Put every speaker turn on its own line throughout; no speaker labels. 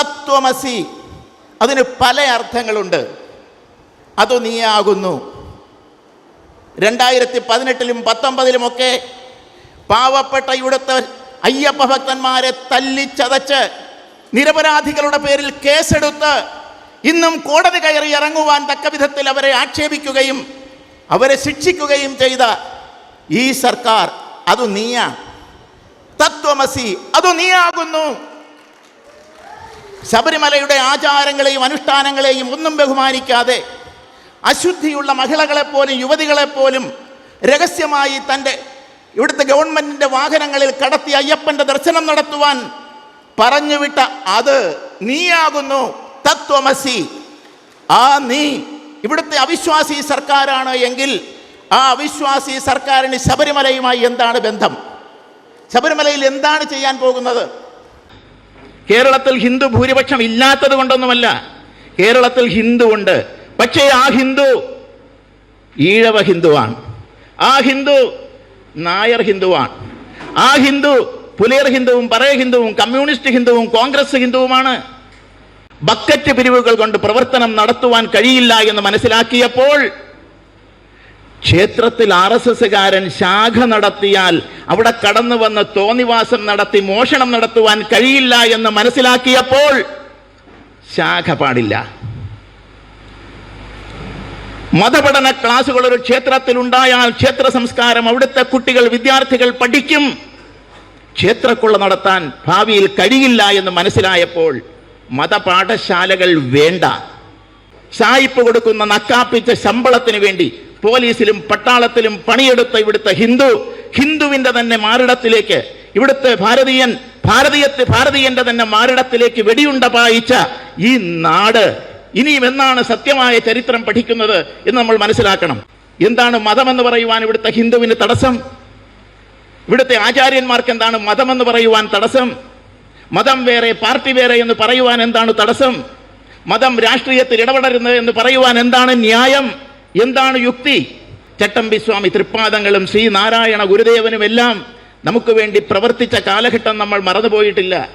തത്വമസി. അതിന് പല അർത്ഥങ്ങളുണ്ട്. അത് നീയാകുന്നു. രണ്ടായിരത്തി പതിനെട്ടിലും പത്തൊമ്പതിലുമൊക്കെ പാവപ്പെട്ട ഇവിടുത്തെ അയ്യപ്പ ഭക്തന്മാരെ തല്ലിച്ചതച്ച് നിരപരാധികളുടെ പേരിൽ കേസെടുത്ത് ഇന്നും കോടതി കയറി ഇറങ്ങുവാൻ തക്ക വിധത്തിൽ അവരെ ആക്ഷേപിക്കുകയും അവരെ ശിക്ഷിക്കുകയും ചെയ്ത ഈ സർക്കാർ അത് നീയാ. തത്വമസി അത് നീയാകുന്നു. ശബരിമലയുടെ ആചാരങ്ങളെയും അനുഷ്ഠാനങ്ങളെയും ഒന്നും ബഹുമാനിക്കാതെ അശുദ്ധിയുള്ള മഹിളകളെപ്പോലും യുവതികളെപ്പോലും രഹസ്യമായി തന്റെ ഇവിടുത്തെ ഗവൺമെന്റിന്റെ വാഹനങ്ങളിൽ കടത്തി അയ്യപ്പന്റെ ദർശനം നടത്തുവാൻ പറഞ്ഞുവിട്ട അത് നീയാകുന്നു തത്വമസി. ആ നീ ഇവിടുത്തെ അവിശ്വാസി സർക്കാരാണ് എങ്കിൽ ആ അവിശ്വാസി സർക്കാരിന് ശബരിമലയുമായി എന്താണ് ബന്ധം? ശബരിമലയിൽ എന്താണ് ചെയ്യാൻ പോകുന്നത്? കേരളത്തിൽ ഹിന്ദു ഭൂരിപക്ഷം ഇല്ലാത്തത് കൊണ്ടൊന്നുമല്ല. കേരളത്തിൽ ഹിന്ദു ഉണ്ട്. പക്ഷേ ആ ഹിന്ദു ഈഴവ ഹിന്ദുവാണ്. ആ ഹിന്ദു നായർ ഹിന്ദുവാണ്. ആ ഹിന്ദു പുലയർ ഹിന്ദുവും പറയ ഹിന്ദുവും കമ്മ്യൂണിസ്റ്റ് ഹിന്ദുവും കോൺഗ്രസ് ഹിന്ദുവുമാണ്. ബക്കറ്റ് പിരിവുകൾ കൊണ്ട് പ്രവർത്തനം നടത്തുവാൻ കഴിയില്ല എന്ന് മനസ്സിലാക്കിയപ്പോൾ ക്ഷേത്രത്തിൽ ആർ എസ് എസ്സുകാരൻ ശാഖ നടത്തിയാൽ അവിടെ കടന്നു വന്ന് തോന്നിവാസം നടത്തി മോഷണം നടത്തുവാൻ കഴിയില്ല എന്ന് മനസ്സിലാക്കിയപ്പോൾ ശാഖ പാടില്ല. മതപഠന ക്ലാസുകൾ ഒരു ക്ഷേത്രത്തിൽ ഉണ്ടായാൽ ക്ഷേത്ര സംസ്കാരം അവിടുത്തെ കുട്ടികൾ വിദ്യാർത്ഥികൾ പഠിക്കും. ക്ഷേത്രക്കുള്ള നടത്താൻ ഭാവിയിൽ കഴിയില്ല എന്ന് മനസ്സിലായപ്പോൾ മതപാഠശാലകൾ വേണ്ട. സായിപ്പ് കൊടുക്കുന്ന നക്കാപ്പിച്ച ശമ്പളത്തിന് വേണ്ടി പോലീസിലും പട്ടാളത്തിലും പണിയെടുത്ത ഇവിടുത്തെ ഹിന്ദു ഹിന്ദുവിന്റെ തന്നെ മാറിടത്തിലേക്ക് ഇവിടുത്തെ ഭാരതീയൻ ഭാരതീയത്തെ ഭാരതീയന്റെ തന്നെ മാറിടത്തിലേക്ക് വെടിയുണ്ട പായിച്ച ഈ നാട് ഇനിയും എന്നാണ് സത്യമായ ചരിത്രം പഠിക്കുന്നത് എന്ന് നമ്മൾ മനസ്സിലാക്കണം. എന്താണ് മതമെന്ന് പറയുവാൻ ഇവിടുത്തെ ഹിന്ദുവിന് തടസ്സം? ഇവിടുത്തെ ആചാര്യന്മാർക്ക് എന്താണ് മതമെന്ന് പറയുവാൻ തടസ്സം? മതം വേറെ പാർട്ടി വേറെ എന്ന് പറയുവാൻ എന്താണ് തടസ്സം? മതം രാഷ്ട്രീയത്തിൽ ഇടപെടരുന്നത് എന്ന് പറയുവാൻ എന്താണ് ന്യായം? എന്താണ് യുക്തി? ചട്ടമ്പി സ്വാമി തൃപ്പാദങ്ങളും ശ്രീനാരായണ ഗുരുദേവനും എല്ലാം നമുക്ക് വേണ്ടി പ്രവർത്തിച്ച കാലഘട്ടം നമ്മൾ മറന്നുപോയിട്ടില്ല.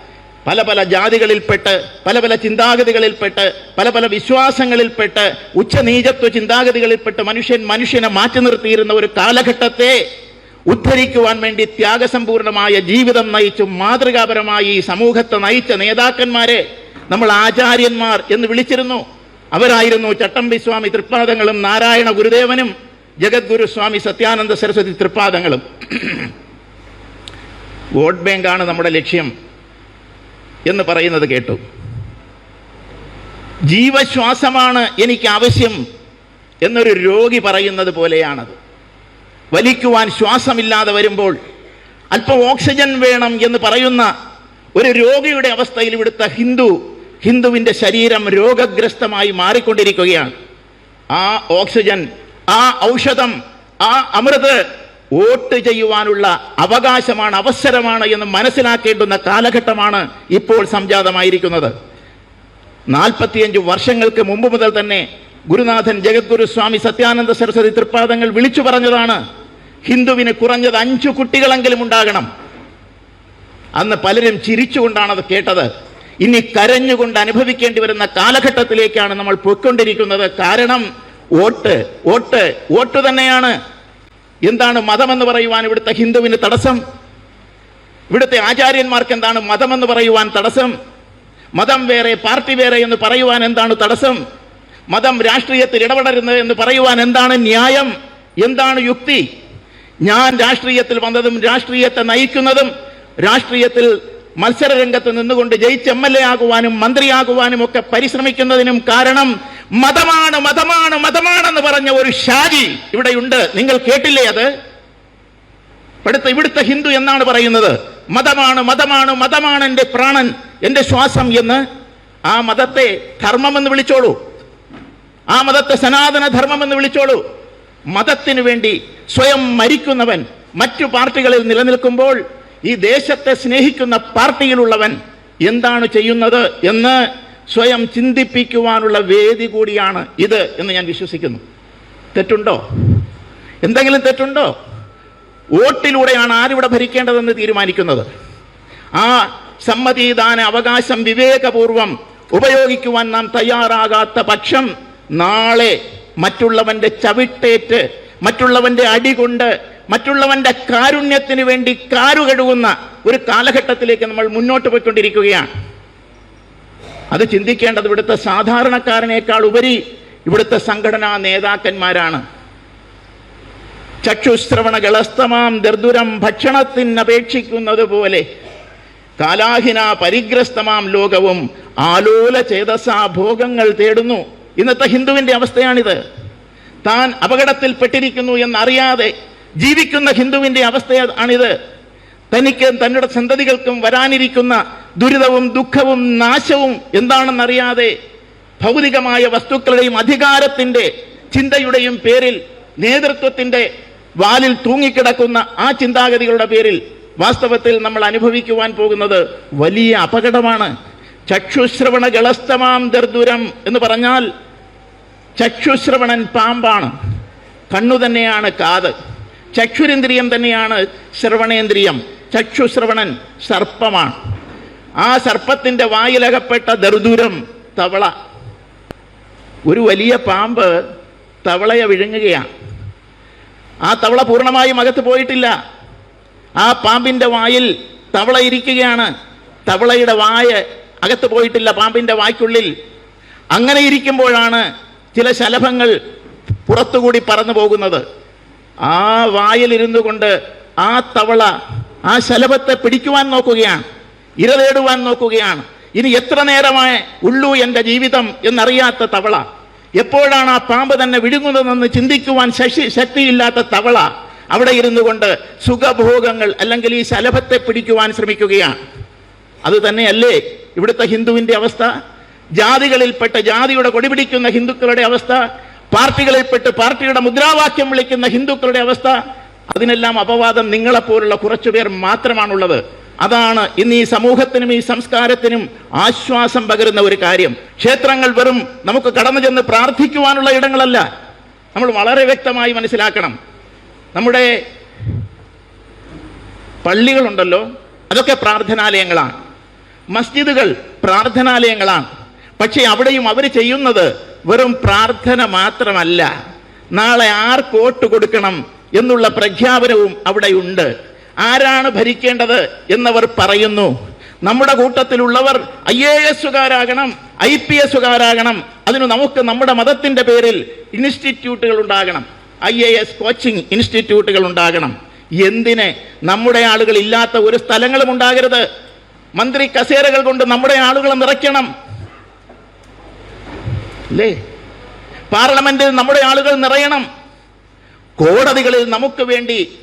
പല പല ജാതികളിൽപ്പെട്ട് പല പല ചിന്താഗതികളിൽപ്പെട്ട് പല പല വിശ്വാസങ്ങളിൽപ്പെട്ട് ഉച്ചനീചത്വ ചിന്താഗതികളിൽപ്പെട്ട് മനുഷ്യൻ മനുഷ്യനെ മാറ്റി നിർത്തിയിരുന്ന ഒരു കാലഘട്ടത്തെ ഉദ്ധരിക്കുവാൻ വേണ്ടി ത്യാഗസമ്പൂർണമായ ജീവിതം നയിച്ചു മാതൃകാപരമായി ഈ സമൂഹത്തെ നയിച്ച നേതാക്കന്മാരെ നമ്മൾ ആചാര്യന്മാർ എന്ന് വിളിച്ചിരുന്നു. അവരായിരുന്നു ചട്ടമ്പി സ്വാമി തൃപ്പാദങ്ങളും നാരായണ ഗുരുദേവനും ജഗദ്ഗുരു സ്വാമി സത്യാനന്ദ സരസ്വതി തൃപ്പാദങ്ങളും. വോട്ട് ബാങ്കാണ് നമ്മുടെ ലക്ഷ്യം എന്ന് പറയുന്നത് കേട്ടു. ജീവശ്വാസമാണ് എനിക്ക് ആവശ്യം എന്നൊരു രോഗി പറയുന്നത് പോലെയാണത്. വലിക്കുവാൻ ശ്വാസമില്ലാതെ വരുമ്പോൾ അല്പം ഓക്സിജൻ വേണം എന്ന് പറയുന്ന ഒരു രോഗിയുടെ അവസ്ഥയിൽ ഇവിടുത്തെ ഹിന്ദു ഹിന്ദുവിന്റെ ശരീരം രോഗഗ്രസ്തമായി മാറിക്കൊണ്ടിരിക്കുകയാണ്. ആ ഓക്സിജൻ ആ ഔഷധം ആ അമൃത് വോട്ട് ചെയ്യുവാനുള്ള അവകാശമാണ് അവസരമാണ് എന്ന് മനസ്സിലാക്കേണ്ടുന്ന കാലഘട്ടമാണ് ഇപ്പോൾ സംജാതമായിരിക്കുന്നത്. നാൽപ്പത്തിയഞ്ച് വർഷങ്ങൾക്ക് മുമ്പ് മുതൽ തന്നെ ഗുരുനാഥൻ ജഗദ്ഗുരു സ്വാമി സത്യാനന്ദ സരസ്വതി തൃപ്പാദങ്ങൾ വിളിച്ചു പറഞ്ഞതാണ്. ഹിന്ദുവിന് കുറഞ്ഞത് അഞ്ചു കുട്ടികളെങ്കിലും ഉണ്ടാകണം. അന്ന് പലരും ചിരിച്ചുകൊണ്ടാണ് അത് കേട്ടത്. ഇനി കരഞ്ഞുകൊണ്ട് അനുഭവിക്കേണ്ടി വരുന്ന കാലഘട്ടത്തിലേക്കാണ് നമ്മൾ പോയിക്കൊണ്ടിരിക്കുന്നത്. കാരണം വോട്ട് വോട്ട് വോട്ട് തന്നെയാണ്. എന്താണ് മതമെന്ന് പറയുവാൻ ഇവിടുത്തെ ഹിന്ദുവിന് തടസ്സം? ഇവിടുത്തെ ആചാര്യന്മാർക്ക് എന്താണ് മതമെന്ന് പറയുവാൻ തടസ്സം? മതം വേറെ പാർട്ടി വേറെ എന്ന് പറയുവാൻ എന്താണ് തടസ്സം? മതം രാഷ്ട്രീയത്തിൽ ഇടപെടരുന്നത് എന്ന് പറയുവാൻ എന്താണ് ന്യായം? എന്താണ് യുക്തി? ഞാൻ രാഷ്ട്രീയത്തിൽ വന്നതും രാഷ്ട്രീയത്തെ നയിക്കുന്നതും രാഷ്ട്രീയത്തിൽ മത്സര രംഗത്ത് നിന്നുകൊണ്ട് ജയിച്ച് എം എൽ എ ആകുവാനും മന്ത്രിയാകുവാനും ഒക്കെ പരിശ്രമിക്കുന്നതിനും കാരണം മതമാണ് മതമാണ് മതമാണെന്ന് പറഞ്ഞ ഒരു ഷാജി ഇവിടെയുണ്ട്. നിങ്ങൾ കേട്ടില്ലേ അത്? ഇവിടുത്തെ ഇവിടുത്തെ ഹിന്ദു എന്നാണ് പറയുന്നത്? മതമാണ് മതമാണ് മതമാണ് എന്റെ പ്രാണൻ എന്റെ ശ്വാസം എന്ന്. ആ മതത്തെ ധർമ്മമെന്ന് വിളിച്ചോളൂ. ആ മതത്തെ സനാതന ധർമ്മമെന്ന് വിളിച്ചോളൂ. മതത്തിനു വേണ്ടി സ്വയം മരിക്കുന്നവൻ മറ്റു പാർട്ടികളിൽ നിലനിൽക്കുമ്പോൾ ഈ ദേശത്തെ സ്നേഹിക്കുന്ന പാർട്ടിയിലുള്ളവൻ എന്താണ് ചെയ്യുന്നത് എന്ന് സ്വയം ചിന്തിപ്പിക്കുവാനുള്ള വേദി കൂടിയാണ് ഇത് എന്ന് ഞാൻ വിശ്വസിക്കുന്നു. തെറ്റുണ്ടോ? എന്തെങ്കിലും തെറ്റുണ്ടോ? വോട്ടിലൂടെയാണ് ആരിവിടെ ഭരിക്കേണ്ടതെന്ന് തീരുമാനിക്കുന്നത്? ആ സമ്മതിദാന അവകാശം വിവേകപൂർവം ഉപയോഗിക്കുവാൻ നാം തയ്യാറാകാത്ത പക്ഷം നാളെ മറ്റുള്ളവന്റെ ചവിട്ടേറ്റ് മറ്റുള്ളവന്റെ അടി കൊണ്ട് മറ്റുള്ളവന്റെ കാരുണ്യത്തിന് വേണ്ടി കാരു കഴുകുന്ന ഒരു കാലഘട്ടത്തിലേക്ക് നമ്മൾ മുന്നോട്ട് പോയിക്കൊണ്ടിരിക്കുകയാണ്. അത് ചിന്തിക്കേണ്ടത് ഇവിടുത്തെ സാധാരണക്കാരനേക്കാൾ ഉപരി ഇവിടുത്തെ സംഘടനാ നേതാക്കന്മാരാണ്. ചക്ഷുശ്രവണ ഗളസ്തമാം ദർദുരം ഭക്ഷണത്തിനപേക്ഷിക്കുന്നത് പോലെ കാലാഹിന പരിഗ്രസ്തമാം ലോകവും ആലോല ചേതസാ ഭോഗങ്ങൾ തേടുന്നു. ഇന്നത്തെ ഹിന്ദുവിന്റെ അവസ്ഥയാണിത്. താൻ അപകടത്തിൽപ്പെട്ടിരിക്കുന്നു എന്നറിയാതെ ജീവിക്കുന്ന ഹിന്ദുവിന്റെ അവസ്ഥയാണിത് തനിക്ക് തന്നെ സന്തതികൾക്കും വരാനിരിക്കുന്ന ദുരിതവും ദുഃഖവും നാശവും എന്താണെന്നറിയാതെ ഭൗതികമായ വസ്തുക്കളുടെയും അധികാരത്തിന്റെ ചിന്തയുടെയും പേരിൽ നേതൃത്വത്തിന്റെ വാലിൽ തൂങ്ങിക്കിടക്കുന്ന ആ ചിന്താഗതികളുടെ പേരിൽ വാസ്തവത്തിൽ നമ്മൾ അനുഭവിക്കുവാൻ പോകുന്നത് വലിയ അപകടമാണ്. ചക്ഷുശ്രവണ ഗളസ്തമാം ദർദുരം എന്ന് പറഞ്ഞാൽ ചക്ഷുശ്രവണൻ പാമ്പാണ്. കണ്ണു തന്നെയാണ് കാത്. ചക്ഷുരേന്ദ്രിയം തന്നെയാണ് ശ്രവണേന്ദ്രിയം. ചക്ഷുശ്രവണൻ സർപ്പമാണ്. ആ സർപ്പത്തിന്റെ വായിലകപ്പെട്ട ദർദൂരം തവള. ഒരു വലിയ പാമ്പ് തവളയെ വിഴുങ്ങുകയാണ്. ആ തവള പൂർണമായും അകത്ത് പോയിട്ടില്ല. ആ പാമ്പിന്റെ വായിൽ തവള ഇരിക്കുകയാണ്. തവളയുടെ വായ അകത്ത് പോയിട്ടില്ല പാമ്പിന്റെ വായ്ക്കുള്ളിൽ. അങ്ങനെ ഇരിക്കുമ്പോഴാണ് ചില ശലഭങ്ങൾ പുറത്തുകൂടി പറന്നു പോകുന്നത്. ആ വായിലിരുന്നു കൊണ്ട് ആ തവള ആ ശലഭത്തെ പിടിക്കുവാൻ നോക്കുകയാണ്. ഇരതേടുവാൻ നോക്കുകയാണ്. ഇനി എത്ര നേരമായി ഉള്ളൂ എന്റെ ജീവിതം എന്നറിയാത്ത തവള. എപ്പോഴാണ് ആ പാമ്പ് തന്നെ വിഴുങ്ങുന്നതെന്ന് ചിന്തിക്കുവാൻ ശശി ശക്തിയില്ലാത്ത തവള അവിടെ ഇരുന്നു കൊണ്ട് സുഖഭോഗങ്ങൾ അല്ലെങ്കിൽ ഈ ശലഭത്തെ പിടിക്കുവാൻ ശ്രമിക്കുകയാണ്. അത് തന്നെയല്ലേ ഇവിടുത്തെ ഹിന്ദുവിന്റെ അവസ്ഥ? ജാതികളിൽപ്പെട്ട ജാതിയുടെ കൊടിപിടിക്കുന്ന ഹിന്ദുക്കളുടെ അവസ്ഥ? പാർട്ടികളിൽപ്പെട്ട് പാർട്ടിയുടെ മുദ്രാവാക്യം വിളിക്കുന്ന ഹിന്ദുക്കളുടെ അവസ്ഥ അതിനെല്ലാം അപവാദം നിങ്ങളെപ്പോലുള്ള കുറച്ചുപേർ മാത്രമാണുള്ളത്. അതാണ് ഇന്ന് ഈ സമൂഹത്തിനും ഈ സംസ്കാരത്തിനും ആശ്വാസം പകരുന്ന ഒരു കാര്യം. ക്ഷേത്രങ്ങൾ വെറും നമുക്ക് കടന്നു ചെന്ന് പ്രാർത്ഥിക്കുവാനുള്ള ഇടങ്ങളല്ല. നമ്മൾ വളരെ വ്യക്തമായി മനസ്സിലാക്കണം. നമ്മുടെ പള്ളികളുണ്ടല്ലോ അതൊക്കെ പ്രാർത്ഥനാലയങ്ങളാണ്. മസ്ജിദുകൾ പ്രാർത്ഥനാലയങ്ങളാണ്. പക്ഷേ അവിടെയും അവർ ചെയ്യുന്നത് വെറും പ്രാർത്ഥന മാത്രമല്ല. നാളെ ആർക്ക് വോട്ട് കൊടുക്കണം എന്നുള്ള പ്രഖ്യാപനവും അവിടെയുണ്ട്. ആരാണ് ഭരിക്കേണ്ടത് എന്നവർ പറയുന്നു. നമ്മുടെ കൂട്ടത്തിലുള്ളവർ ഐ എ എസുകാരാകണം ഐ പി എസുകാരാകണം അതിന് നമുക്ക് നമ്മുടെ മതത്തിന്റെ പേരിൽ ഇൻസ്റ്റിറ്റ്യൂട്ടുകൾ ഉണ്ടാകണം. ഐ എ എസ് കോച്ചിങ് ഇൻസ്റ്റിറ്റ്യൂട്ടുകൾ ഉണ്ടാകണം. എന്തിനെ? നമ്മുടെ ആളുകൾ ഇല്ലാത്ത ഒരു സ്ഥലങ്ങളും ഉണ്ടാകരുത്. മന്ത്രി കസേരകൾ കൊണ്ട് നമ്മുടെ ആളുകളെ നിറയ്ക്കണം. അല്ലേ പാർലമെന്റിൽ നമ്മുടെ ആളുകൾ നിറയണം. കോടതികളിൽ നമുക്ക് വേണ്ടി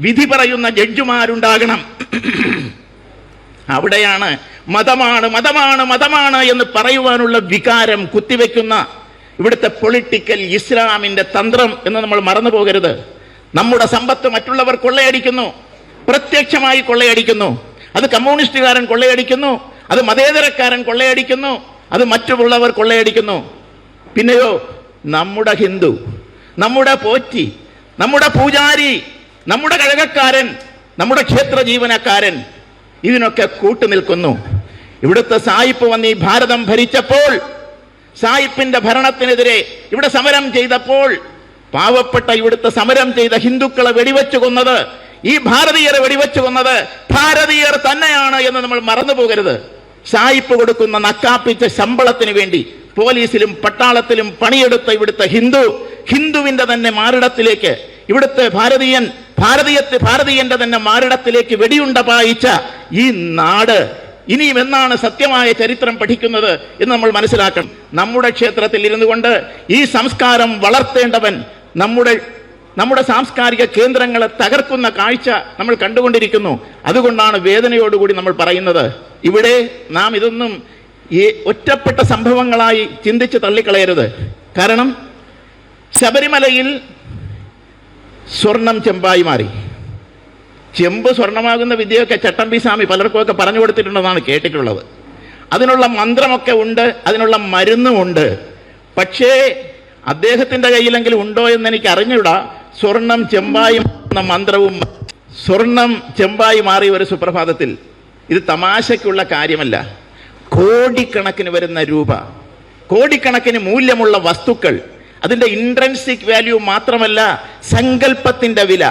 വിധി പറയുന്ന ജഡ്ജിമാരുണ്ടാകണം. അവിടെയാണ് മതമാണ് മതമാണ് മതമാണ് എന്ന് പറയുവാനുള്ള വികാരം കുത്തിവെക്കുന്ന ഇവിടുത്തെ പൊളിറ്റിക്കൽ ഇസ്ലാമിന്റെ തന്ത്രം എന്ന് നമ്മൾ മറന്നു പോകരുത്. നമ്മുടെ സമ്പത്ത് മറ്റുള്ളവർ കൊള്ളയടിക്കുന്നു. പ്രത്യക്ഷമായി കൊള്ളയടിക്കുന്നു. അത് കമ്മ്യൂണിസ്റ്റുകാരൻ കൊള്ളയടിക്കുന്നു. അത് മതേതരക്കാരൻ കൊള്ളയടിക്കുന്നു. അത് മറ്റുള്ളവർ കൊള്ളയടിക്കുന്നു. പിന്നെയോ നമ്മുടെ ഹിന്ദു നമ്മുടെ പോറ്റി നമ്മുടെ പൂജാരി നമ്മുടെ കഴകക്കാരൻ നമ്മുടെ ക്ഷേത്ര ജീവനക്കാരൻ ഇതിനൊക്കെ കൂട്ടുനിൽക്കുന്നു ഇവിടുത്തെ സായിപ്പ് വന്ന് ഈ ഭാരതം ഭരിച്ചപ്പോൾ സായിപ്പിന്റെ ഭരണത്തിനെതിരെ ഇവിടെ സമരം ചെയ്തപ്പോൾ പാവപ്പെട്ട ഇവിടുത്തെ സമരം ചെയ്ത ഹിന്ദുക്കളെ വെടിവെച്ചു കൊന്നത് ഈ ഭാരതീയരെ വെടിവെച്ചു കൊന്നത് ഭാരതീയർ തന്നെയാണ് എന്ന് നമ്മൾ മറന്നു പോകരുത് സായിപ്പ് കൊടുക്കുന്ന നക്കാപ്പിച്ച ശമ്പളത്തിന് വേണ്ടി പോലീസിലും പട്ടാളത്തിലും പണിയെടുത്ത ഇവിടുത്തെ ഹിന്ദു ഹിന്ദുവിന്റെ തന്നെ മാറിടത്തിലേക്ക് ഇവിടുത്തെ ഭാരതീയൻ ഭാരതീയത്തെ ഭാരതീയന്റെ തന്നെ മാറിടത്തിലേക്ക് വെടിയുണ്ട പായിച്ച ഈ നാട് ഇനിയും എന്നാണ് സത്യമായ ചരിത്രം പഠിക്കുന്നത് എന്ന് നമ്മൾ മനസ്സിലാക്കണം. നമ്മുടെ ക്ഷേത്രത്തിൽ ഇരുന്നു കൊണ്ട് ഈ സംസ്കാരം വളർത്തേണ്ടവൻ നമ്മുടെ നമ്മുടെ സാംസ്കാരിക കേന്ദ്രങ്ങളെ തകർക്കുന്ന കാഴ്ച നമ്മൾ കണ്ടുകൊണ്ടിരിക്കുന്നു. അതുകൊണ്ടാണ് വേദനയോടുകൂടി നമ്മൾ പറയുന്നത്. ഇവിടെ നാം ഇതൊന്നും ഈ ഒറ്റപ്പെട്ട സംഭവങ്ങളായി ചിന്തിച്ച് തള്ളിക്കളയരുത്. കാരണം ശബരിമലയിൽ സ്വർണം ചെമ്പായി മാറി. ചെമ്പ് സ്വർണമാകുന്ന വിദ്യയൊക്കെ ചട്ടമ്പി സ്വാമി പലർക്കുമൊക്കെ പറഞ്ഞു കൊടുത്തിട്ടുണ്ടെന്നാണ് കേട്ടിട്ടുള്ളത്. അതിനുള്ള മന്ത്രമൊക്കെ ഉണ്ട് അതിനുള്ള മരുന്നുമുണ്ട് പക്ഷേ അദ്ദേഹത്തിന്റെ കയ്യിലെങ്കിലും ഉണ്ടോ എന്ന് എനിക്ക് അറിഞ്ഞൂടാ. സ്വർണം ചെമ്പായി എന്ന മന്ത്രവും സ്വർണം ചെമ്പായി മാറിയ ഒരു സുപ്രഭാതത്തിൽ ഇത് തമാശയ്ക്കുള്ള കാര്യമല്ല. കോടിക്കണക്കിന് വരുന്ന രൂപ കോടിക്കണക്കിന് മൂല്യമുള്ള വസ്തുക്കൾ അതിന്റെ ഇൻട്രൻസിക് വാല്യൂ മാത്രമല്ല സങ്കല്പത്തിന്റെ വില.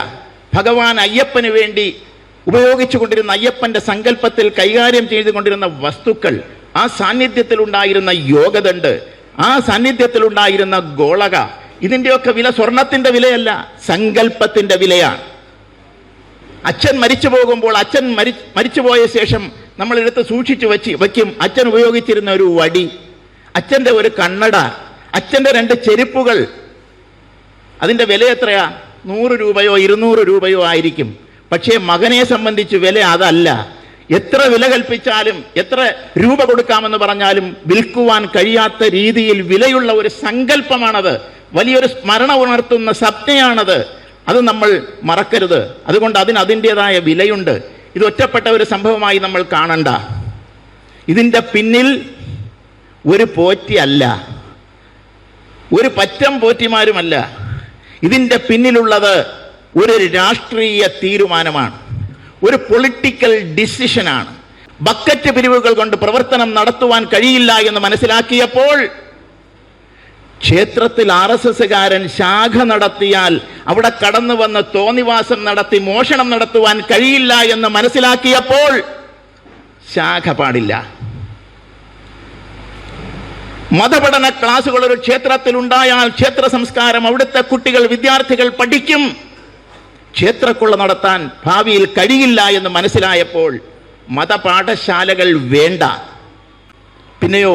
ഭഗവാൻ അയ്യപ്പന് വേണ്ടി ഉപയോഗിച്ചു കൊണ്ടിരുന്ന അയ്യപ്പന്റെ സങ്കല്പത്തിൽ കൈകാര്യം ചെയ്തുകൊണ്ടിരുന്ന വസ്തുക്കൾ ആ സാന്നിധ്യത്തിൽ ഉണ്ടായിരുന്ന യോഗദണ്ട് ആ സാന്നിധ്യത്തിൽ ഉണ്ടായിരുന്ന ഗോളക ഇതിന്റെയൊക്കെ വില സ്വർണത്തിന്റെ വിലയല്ല സങ്കല്പത്തിന്റെ വിലയാണ്. അച്ഛൻ മരിച്ചു പോകുമ്പോൾ അച്ഛൻ മരി മരിച്ചുപോയ ശേഷം നമ്മൾ എടുത്ത് സൂക്ഷിച്ചു വെച്ച് വയ്ക്കും അച്ഛൻ ഉപയോഗിച്ചിരുന്ന ഒരു വടി അച്ഛന്റെ ഒരു കണ്ണട അച്ഛന്റെ രണ്ട് ചെരുപ്പുകൾ. അതിന്റെ വില എത്രയാ? നൂറ് രൂപയോ ഇരുന്നൂറ് രൂപയോ ആയിരിക്കും. പക്ഷേ മകനെ സംബന്ധിച്ച് വില അതല്ല. എത്ര വില കൽപ്പിച്ചാലും എത്ര രൂപ കൊടുക്കാമെന്ന് പറഞ്ഞാലും വിൽക്കുവാൻ കഴിയാത്ത രീതിയിൽ വിലയുള്ള ഒരു സങ്കല്പമാണത്. വലിയൊരു സ്മരണ ഉണർത്തുന്ന സത്യമാണത് അത് നമ്മൾ മറക്കരുത്. അതുകൊണ്ട് അതിന് അതിന്റെതായ വിലയുണ്ട്. ഇത് ഒറ്റപ്പെട്ട ഒരു സംഭവമായി നമ്മൾ കാണണ്ട. ഇതിന്റെ പിന്നിൽ ഒരു പോറ്റിയല്ല ഒരു പറ്റം പോറ്റിമാരുമല്ല. ഇതിന്റെ പിന്നിലുള്ളത് ഒരു രാഷ്ട്രീയ തീരുമാനമാണ്. ഒരു പൊളിറ്റിക്കൽ ഡിസിഷനാണ്. ബക്കറ്റ് പിരിവുകൾ കൊണ്ട് പ്രവർത്തനം നടത്തുവാൻ കഴിയില്ല എന്ന് മനസ്സിലാക്കിയപ്പോൾ ക്ഷേത്രത്തിൽ ആർ എസ് എസ്സുകാരൻ ശാഖ നടത്തിയാൽ അവിടെ കടന്നു വന്ന് തോന്നിവാസം നടത്തി മോഷണം നടത്തുവാൻ കഴിയില്ല എന്ന് മനസ്സിലാക്കിയപ്പോൾ ശാഖ പാടില്ല. മതപഠന ക്ലാസുകൾ ഒരു ക്ഷേത്രത്തിൽ ഉണ്ടായാൽ ക്ഷേത്ര സംസ്കാരം അവിടുത്തെ കുട്ടികൾ വിദ്യാർത്ഥികൾ പഠിക്കും. ക്ഷേത്രക്കുള്ള നടത്താൻ ഭാവിയിൽ കഴിയില്ല എന്ന് മനസ്സിലായപ്പോൾ മതപാഠശാലകൾ വേണ്ട. പിന്നെയോ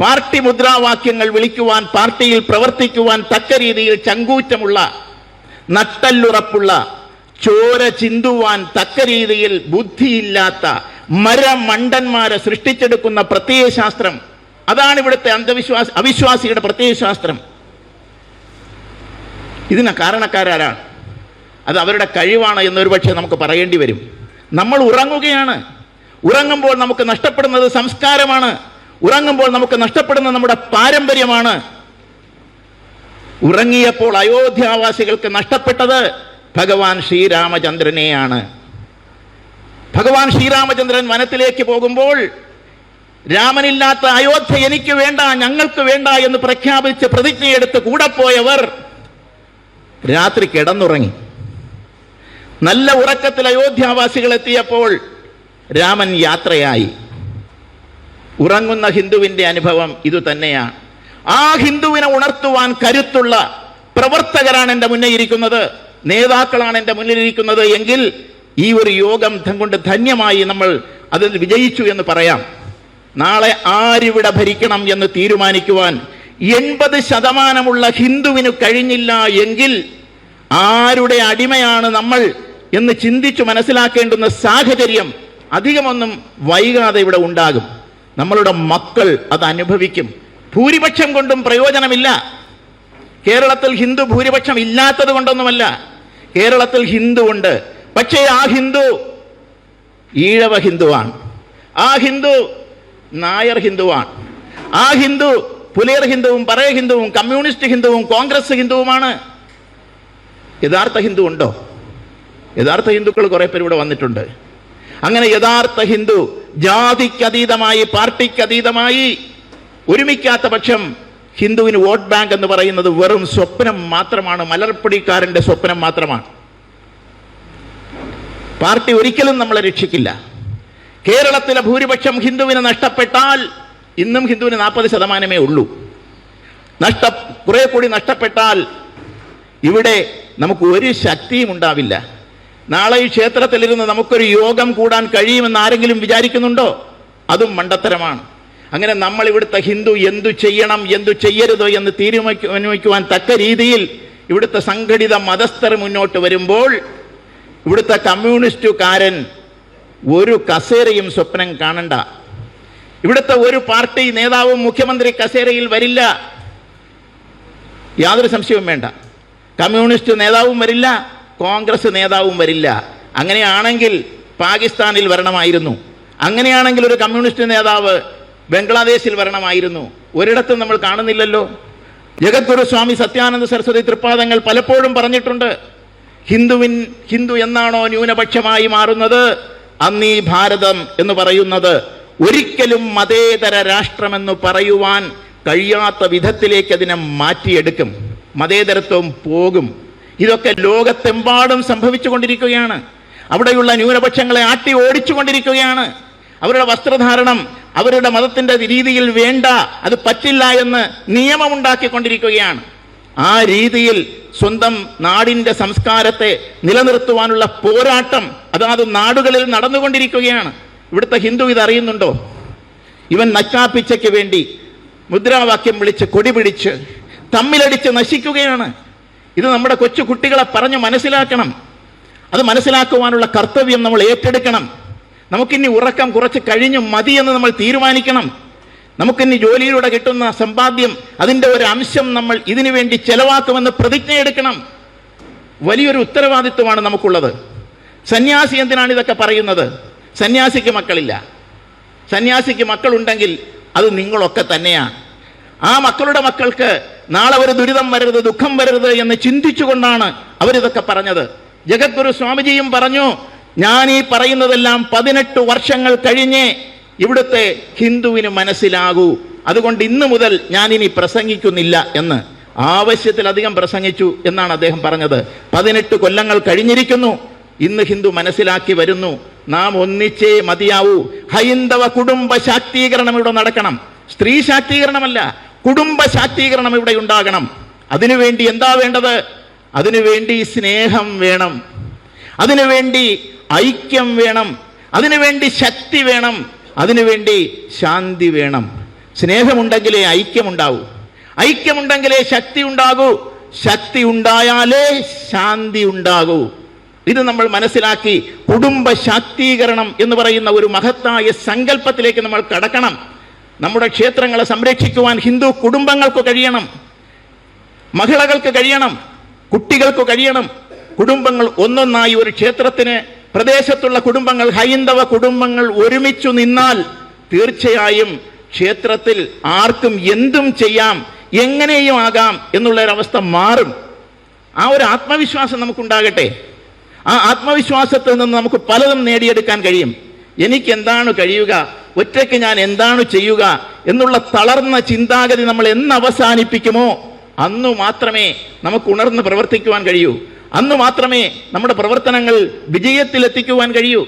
പാർട്ടി മുദ്രാവാക്യങ്ങൾ വിളിക്കുവാൻ പാർട്ടിയിൽ പ്രവർത്തിക്കുവാൻ തക്ക രീതിയിൽ ചങ്കൂറ്റമുള്ള നട്ടല്ലുറപ്പുള്ള ചോര ചിന്തുവാൻ തക്ക രീതിയിൽ ബുദ്ധിയില്ലാത്ത മരമണ്ടന്മാരെ സൃഷ്ടിച്ചെടുക്കുന്ന പ്രത്യയശാസ്ത്രം അതാണ് ഇവിടുത്തെ അന്ധവിശ്വാസ അവിശ്വാസിയുടെ പ്രത്യയശാസ്ത്രം ഇതിന് കാരണക്കാരാരാണ്? അത് അവരുടെ കഴിവാണ് എന്നൊരു പക്ഷേ നമുക്ക് പറയേണ്ടി വരും. നമ്മൾ ഉറങ്ങുകയാണ്. ഉറങ്ങുമ്പോൾ നമുക്ക് നഷ്ടപ്പെടുന്നത് സംസ്കാരമാണ്. ഉറങ്ങുമ്പോൾ നമുക്ക് നഷ്ടപ്പെടുന്ന നമ്മുടെ പാരമ്പര്യമാണ് ഉറങ്ങിയപ്പോൾ അയോധ്യാവാസികൾക്ക് നഷ്ടപ്പെട്ടത് ഭഗവാൻ ശ്രീരാമചന്ദ്രനെയാണ്. ഭഗവാൻ ശ്രീരാമചന്ദ്രൻ വനത്തിലേക്ക് പോകുമ്പോൾ രാമനില്ലാത്ത അയോധ്യ എനിക്ക് വേണ്ട ഞങ്ങൾക്ക് വേണ്ട എന്ന് പ്രഖ്യാപിച്ച് പ്രതിജ്ഞയെടുത്ത് കൂടെ പോയവർ രാത്രി കിടന്നുറങ്ങി. നല്ല ഉറക്കത്തിൽ അയോധ്യാവാസികൾ എത്തിയപ്പോൾ രാമൻ യാത്രയായി. ഉറങ്ങുന്ന ഹിന്ദുവിന്റെ അനുഭവം ഇതു തന്നെയാണ് ആ ഹിന്ദുവിനെ ഉണർത്തുവാൻ കരുത്തുള്ള പ്രവർത്തകരാണ് എന്റെ മുന്നിൽ ഇരിക്കുന്നത്. നേതാക്കളാണ് എന്റെ മുന്നിലിരിക്കുന്നത് എങ്കിൽ ഈ ഒരു യോഗം കൊണ്ട് ധന്യമായി നമ്മൾ അതിൽ വിജയിച്ചു എന്ന് പറയാം. നാളെ ആരിവിടെ ഭരിക്കണം എന്ന് തീരുമാനിക്കുവാൻ എൺപത് ശതമാനമുള്ള ഹിന്ദുവിന് കഴിഞ്ഞില്ല എങ്കിൽ ആരുടെ അടിമയാണ് നമ്മൾ എന്ന് ചിന്തിച്ചു മനസ്സിലാക്കേണ്ടുന്ന സാഹചര്യം അധികമൊന്നും വൈകാതെ ഇവിടെ ഉണ്ടാകും. നമ്മളുടെ മക്കൾ അത് അനുഭവിക്കും. ഭൂരിപക്ഷം കൊണ്ടും പ്രയോജനമില്ല. കേരളത്തിൽ ഹിന്ദു ഭൂരിപക്ഷം ഇല്ലാത്തത് കൊണ്ടൊന്നുമല്ല. കേരളത്തിൽ ഹിന്ദു ഉണ്ട്. പക്ഷേ ആ ഹിന്ദു ഈഴവ ഹിന്ദുവാണ്. ആ ഹിന്ദു നായർ ഹിന്ദുവാണ്. ആ ഹിന്ദു പുലയർ ഹിന്ദുവും പറയ ഹിന്ദുവും കമ്മ്യൂണിസ്റ്റ് ഹിന്ദുവും കോൺഗ്രസ് ഹിന്ദുവുമാണ്. യഥാർത്ഥ ഹിന്ദു ഉണ്ടോ? യഥാർത്ഥ ഹിന്ദുക്കൾ കുറേ പേര് ഇവിടെ വന്നിട്ടുണ്ട്. അങ്ങനെ യഥാർത്ഥ ഹിന്ദു ജാതിക്കതീതമായി പാർട്ടിക്കതീതമായി ഒരുമിക്കാത്ത പക്ഷം ഹിന്ദുവിന് വോട്ട് ബാങ്ക് എന്ന് പറയുന്നത് വെറും സ്വപ്നം മാത്രമാണ് മലർപ്പൊടിക്കാരന്റെ സ്വപ്നം മാത്രമാണ്. പാർട്ടി ഒരിക്കലും നമ്മളെ രക്ഷിക്കില്ല. കേരളത്തിലെ ഭൂരിപക്ഷം ഹിന്ദുവിന് നഷ്ടപ്പെട്ടാൽ ഇന്നും ഹിന്ദുവിന് നാൽപ്പത് ശതമാനമേ ഉള്ളൂ. നഷ്ട കുറെ കൂടി നഷ്ടപ്പെട്ടാൽ ഇവിടെ നമുക്ക് ഒരു ശക്തിയും ഉണ്ടാവില്ല. നാളെ ഈ ക്ഷേത്രത്തിലിരുന്ന് നമുക്കൊരു യോഗം കൂടാൻ കഴിയുമെന്ന് ആരെങ്കിലും വിചാരിക്കുന്നുണ്ടോ? അതും മണ്ടത്തരമാണ്. അങ്ങനെ നമ്മൾ ഇവിടുത്തെ ഹിന്ദു എന്തു ചെയ്യണം എന്തു ചെയ്യരുത് എന്ന് തീരുമാനിക്കുവാൻ തക്ക രീതിയിൽ ഇവിടുത്തെ സംഘടിത മതസ്ഥർ മുന്നോട്ട് വരുമ്പോൾ ഇവിടുത്തെ കമ്മ്യൂണിസ്റ്റുകാരൻ ഒരു കസേരയും സ്വപ്നം കാണണ്ട. ഇവിടുത്തെ ഒരു പാർട്ടി നേതാവും മുഖ്യമന്ത്രി കസേരയിൽ വരില്ല. യാതൊരു സംശയവും വേണ്ട. കമ്മ്യൂണിസ്റ്റ് നേതാവും വരില്ല. കോൺഗ്രസ് നേതാവും വരില്ല. അങ്ങനെയാണെങ്കിൽ പാകിസ്ഥാനിൽ വരണമായിരുന്നു. അങ്ങനെയാണെങ്കിൽ ഒരു കമ്മ്യൂണിസ്റ്റ് നേതാവ് ബംഗ്ലാദേശിൽ വരണമായിരുന്നു. ഒരിടത്തും നമ്മൾ കാണുന്നില്ലല്ലോ. ജഗദ്ഗുരു സ്വാമി സത്യാനന്ദ സരസ്വതി തൃപ്പാദങ്ങൾ പലപ്പോഴും പറഞ്ഞിട്ടുണ്ട്. ഹിന്ദുവിൻ ഹിന്ദു എന്നാണോ ന്യൂനപക്ഷമായി മാറുന്നത്? അന്നീ ഭാരതം എന്ന് പറയുന്നത് ഒരിക്കലും മതേതര രാഷ്ട്രമെന്ന് പറയുവാൻ കഴിയാത്ത വിധത്തിലേക്ക് അതിനെ മാറ്റിയെടുക്കും. മതേതരത്വം പോകും. ഇതൊക്കെ ലോകത്തെമ്പാടും സംഭവിച്ചു കൊണ്ടിരിക്കുകയാണ് അവിടെയുള്ള ന്യൂനപക്ഷങ്ങളെ ആട്ടി ഓടിച്ചുകൊണ്ടിരിക്കുകയാണ്. അവരുടെ വസ്ത്രധാരണം അവരുടെ മതത്തിന്റെ രീതിയിൽ വേണ്ട അത് പറ്റില്ല എന്ന് നിയമമുണ്ടാക്കിക്കൊണ്ടിരിക്കുകയാണ്. ആ രീതിയിൽ സ്വന്തം നാടിന്റെ സംസ്കാരത്തെ നിലനിർത്തുവാനുള്ള പോരാട്ടം അതാത് നാടുകളിൽ നടന്നുകൊണ്ടിരിക്കുകയാണ്. ഇവിടുത്തെ ഹിന്ദു ഇതറിയുന്നുണ്ടോ? ഇവൻ നക്കാപ്പിച്ചയ്ക്ക് വേണ്ടി മുദ്രാവാക്യം വിളിച്ച് കൊടി പിടിച്ച് തമ്മിലടിച്ച് നശിക്കുകയാണ്. ഇത് നമ്മുടെ കൊച്ചു കുട്ടികളെ പറഞ്ഞ് മനസ്സിലാക്കണം. അത് മനസ്സിലാക്കുവാനുള്ള കർത്തവ്യം നമ്മൾ ഏറ്റെടുക്കണം. നമുക്കിനി ഉറക്കം കുറച്ച് കഴിഞ്ഞു എന്ന് നമ്മൾ തീരുമാനിക്കണം. നമുക്കിനി ജോലിയിലൂടെ കിട്ടുന്ന സമ്പാദ്യം അതിന്റെ ഒരു അംശം നമ്മൾ ഇതിനു വേണ്ടി ചെലവാക്കുമെന്ന് പ്രതിജ്ഞയെടുക്കണം വലിയൊരു ഉത്തരവാദിത്വമാണ് നമുക്കുള്ളത്. സന്യാസി എന്തിനാണ് ഇതൊക്കെ പറയുന്നത്? സന്യാസിക്ക് മക്കളില്ല. സന്യാസിക്ക് മക്കളുണ്ടെങ്കിൽ അത് നിങ്ങളൊക്കെ തന്നെയാണ് ആ മക്കളുടെ മക്കൾക്ക് നാളെ ഒരു ദുരിതം വരരുത് ദുഃഖം വരരുത് എന്ന് ചിന്തിച്ചുകൊണ്ടാണ് അവരിതൊക്കെ പറഞ്ഞത്. ജഗദ്ഗുരു സ്വാമിജിയും പറഞ്ഞു ഞാൻ ഈ പറയുന്നതെല്ലാം പതിനെട്ട് വർഷങ്ങൾ കഴിഞ്ഞേ ഇവിടുത്തെ ഹിന്ദുവിന് മനസ്സിലാകൂ. അതുകൊണ്ട് ഇന്നു മുതൽ ഞാൻ ഇനി പ്രസംഗിക്കുന്നില്ല എന്ന് ആവശ്യത്തിലധികം പ്രസംഗിച്ചു എന്നാണ് അദ്ദേഹം പറഞ്ഞത്. പതിനെട്ട് കൊല്ലങ്ങൾ കഴിഞ്ഞിരിക്കുന്നു. ഇന്ന് ഹിന്ദു മനസ്സിലാക്കി വരുന്നു. നാം ഒന്നിച്ചേ മതിയാവൂ. ഹൈന്ദവ കുടുംബ ശാക്തീകരണം ഇവിടെ നടക്കണം. സ്ത്രീ ശാക്തീകരണമല്ല കുടുംബ ശാക്തീകരണം ഇവിടെ ഉണ്ടാകണം. അതിനുവേണ്ടി എന്താ വേണ്ടത്? അതിനുവേണ്ടി സ്നേഹം വേണം. അതിനുവേണ്ടി ഐക്യം വേണം. അതിനുവേണ്ടി ശക്തി വേണം. അതിനുവേണ്ടി ശാന്തി വേണം. സ്നേഹമുണ്ടെങ്കിലേ ഐക്യമുണ്ടാവൂ. ഐക്യമുണ്ടെങ്കിലേ ശക്തി ഉണ്ടാകൂ ശക്തി ഉണ്ടായാലേ ശാന്തി ഉണ്ടാകൂ ഇത് നമ്മൾ മനസ്സിലാക്കി. കുടുംബ ശാക്തീകരണം എന്ന് പറയുന്ന ഒരു മഹത്തായ സങ്കല്പത്തിലേക്ക് നമ്മൾ കടക്കണം. നമ്മുടെ ക്ഷേത്രങ്ങളെ സംരക്ഷിക്കുവാൻ ഹിന്ദു കുടുംബങ്ങൾക്ക് കഴിയണം. മഹിളകൾക്ക് കഴിയണം. കുട്ടികൾക്ക് കഴിയണം. കുടുംബങ്ങൾ ഒന്നൊന്നായി ഒരു ക്ഷേത്രത്തിന് പ്രദേശത്തുള്ള കുടുംബങ്ങൾ ഹൈന്ദവ കുടുംബങ്ങൾ ഒരുമിച്ചു നിന്നാൽ തീർച്ചയായും ക്ഷേത്രത്തിൽ ആർക്കും എന്തും ചെയ്യാം എങ്ങനെയും ആകാം എന്നുള്ളൊരവസ്ഥ മാറും. ആ ഒരു ആത്മവിശ്വാസം നമുക്കുണ്ടാകട്ടെ. ആ ആത്മവിശ്വാസത്തിൽ നിന്ന് നമുക്ക് പലതും നേടിയെടുക്കാൻ കഴിയും. എനിക്ക് എന്താണ് കഴിയുക? ഒറ്റയ്ക്ക് ഞാൻ എന്താണ് ചെയ്യുക എന്നുള്ള തളർന്ന ചിന്താഗതി നമ്മൾ എന്ന് അവസാനിപ്പിക്കുമോ അന്നു മാത്രമേ നമുക്ക് ഉണർന്ന് പ്രവർത്തിക്കുവാൻ കഴിയൂ. അന്നു മാത്രമേ നമ്മുടെ പ്രവർത്തനങ്ങൾ വിജയത്തിലെത്തിക്കുവാൻ കഴിയൂ.